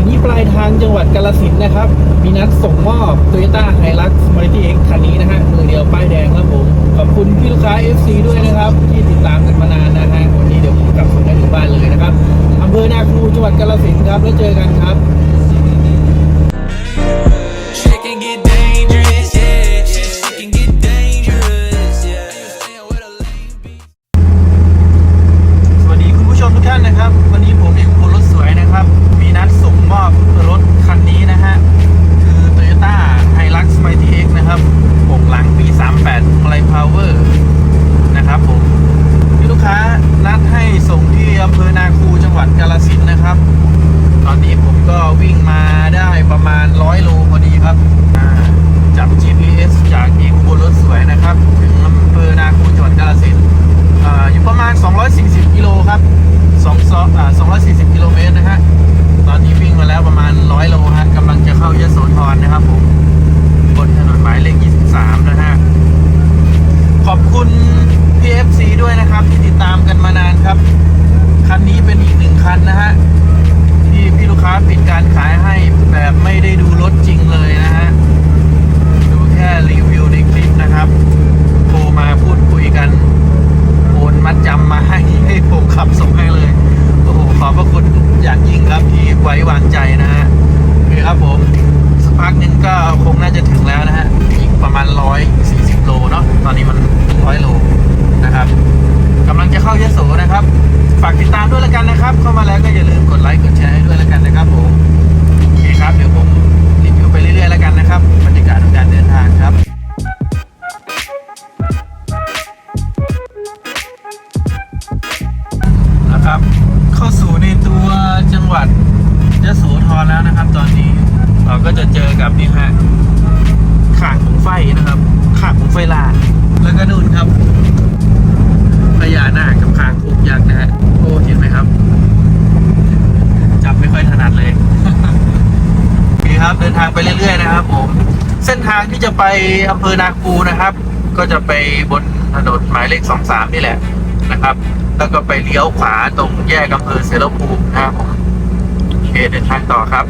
วันนี้ปลายทางจังหวัดกาลสินนะครับ มีนัดส่งมอบ Toyota Hilux m o d i t y X คันนี้นะฮะมือเดียวป้ายแดงครับผม ขอบคุณพี่ลูกค้า FC ด้วยนะครับ ที่ติดตามกันมานานนะฮะวันนี้เดี๋ยวผมกลับส่งให้ถึงบ้านเลยนะครับอำเภอนาคูจังหวัดกาลสินครับแล้วเจอกันครับ Shit can get dangerous, yeah. Shit can get dangerous, yeah. Staying with a lame bitch. สวัสดีคุณผู้ชมทุกท่านนะครับ วันนี้ผมเอกพลรถสวยนะครับ มีนัดส่งมอบรถคันนี้นะฮะ คือ Toyota Hilux Mighty X นะครับปกหลังปี 38 Play Power นะครับผมมีลูกค้านัดให้ส่งที่อำเภอนาคูจังหวัดกาฬสินธุ์นะครับ ตอนนี้ผมก็วิ่งมาได้ประมาณ 100 โลพอดีครับอ่าจับ GPS จากเอกพลรถสวยนะครับ ถึงอำเภอนาคูจังหวัดกาฬสินธุ์ อ่าอยู่ประมาณ 240 กิโลครับ2ซออ่า240 กิโลเมตรนะฮะ ตอนนี้วิ่งมาแล้วประมาณ 100 โลฮะกำลังจะเข้ายโสธรนะครับผม บนถนนหมายเลข 23 นะฮะ ขอบคุณ PFC ด้วยนะครับ ที่ติดตามกันมานานครับ คันนี้เป็นอีกหนึ่งคันนะฮะ ที่พี่ลูกค้าปิดการขายให้แบบไม่ได้ดูรถจริงเลยนะฮะ ดูแค่รีวิวในคลิปนะครับ โทรมาพูดคุยกัน โอนมัดจำมาให้ให้ผมขับส่งให้เลย โอ้โห ขอบพระคุณอย่างยิ่งครับที่ไว้วางใจนะฮะโอเคครับผม สักพักหนึงก็คงน่าจะถึงแล้วนะฮะ อีกประมาณ 140 โลเนาะ ตอนนี้มัน 100 โลนะครับกำลังจะเข้ายโสนะครับ ฝากติ ด้วยแล้วกันนะครับ เข้ามาแล้วก็อย่าลืมกดไลค์กดแชร์ให้ด้วยแล้วกันนะครับผมโอเคครับเดี๋ยวผมรีวิวไปเรื่อยๆแล้วกันนะครับบรรยากาศของการเดินทางครับนะครับเข้าสู่ในตัวจังหวัดยะโสธรแล้วนะครับ ตอนนี้เราก็จะเจอกับนี่ฮะข่างของไฟนะครับข่างของไฟลานแล้วก็นู่นครับพญานาคกับข่างคุกยักษ์นะฮะโอ้เห็นไหมครับจับไม่ค่อยถนัดเลย เคครับ เดินทางไปเรื่อยๆนะครับ ผมเส้นทางที่จะไปอำเภอนาคูนะครับ ก็จะไปบนถนนหมายเลข 23 นี่แหละนะครับ แล้วก็ไปเลี้ยวขวาตรงแยกอำเภอเสรภูมินะครับผมโอเคเดินทางต่อครับ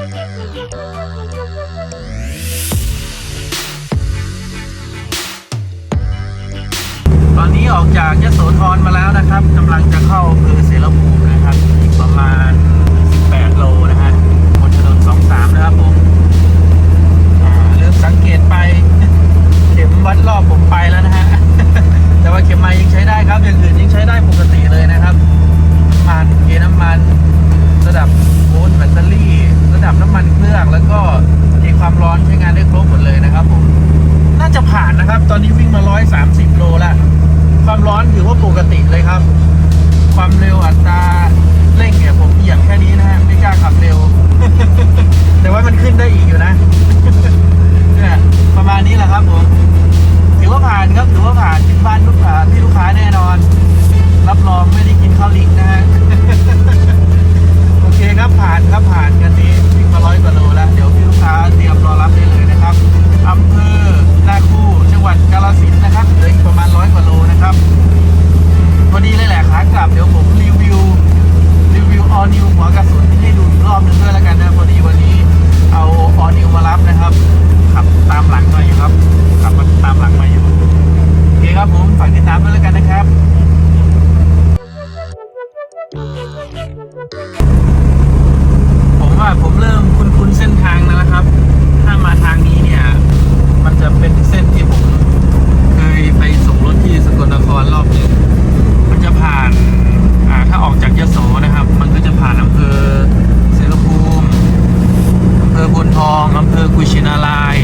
ตอนนี้ออกจากยโสธรมาแล้วนะครับกำลังจะเข้าอำเภอเสรภูมินะครับอีกประมาณ อนถือว่าปกติเลยครับ ความเร็วอัตราเร่งเนี่ยผมเหยียบแค่นี้นะฮะไม่กล้าขับเร็ว แต่ว่ามันขึ้นได้อีกอยู่นะเนี่ยประมาณนี้แหละครับผมถือว่าผ่านครับถือว่าผ่านถึงบ้านลูกค้าที่ลูกค้าแน่นอน รับรองไม่ได้กินข้าวลิงนะฮะโอเคครับผ่านครับผ่านกันนี้วิ่งมาร้อยกว่าโลแล้ว อพลทองอำเภอกุชินาราย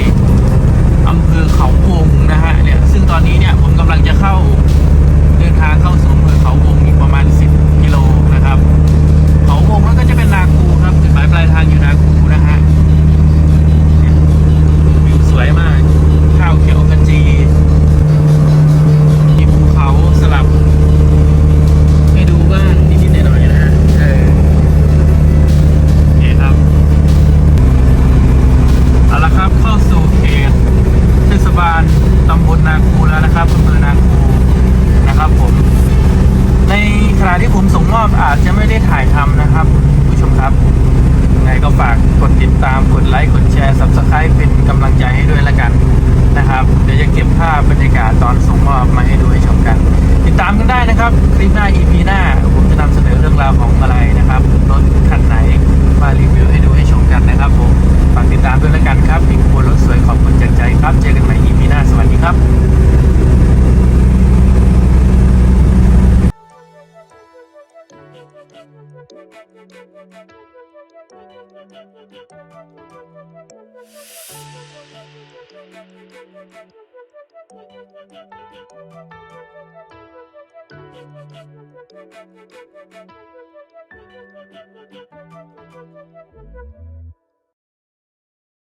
อำเภอเขาวงนะฮะเนี่ยซึ่งตอนนี้เนี่ยผมกำลังจะเข้าเดินทางเข้าสู่อำเภอเขาวงอีกำทธนาคูแล้วนะครับอำเภอนาคูนะครับผม ในขณะที่ผมส่งมอบอาจจะไม่ได้ถ่ายทำนะครับ ผู้ชมครับยังไงก็ฝากกดติดตามกดไลค์กดแชร์ Thank you.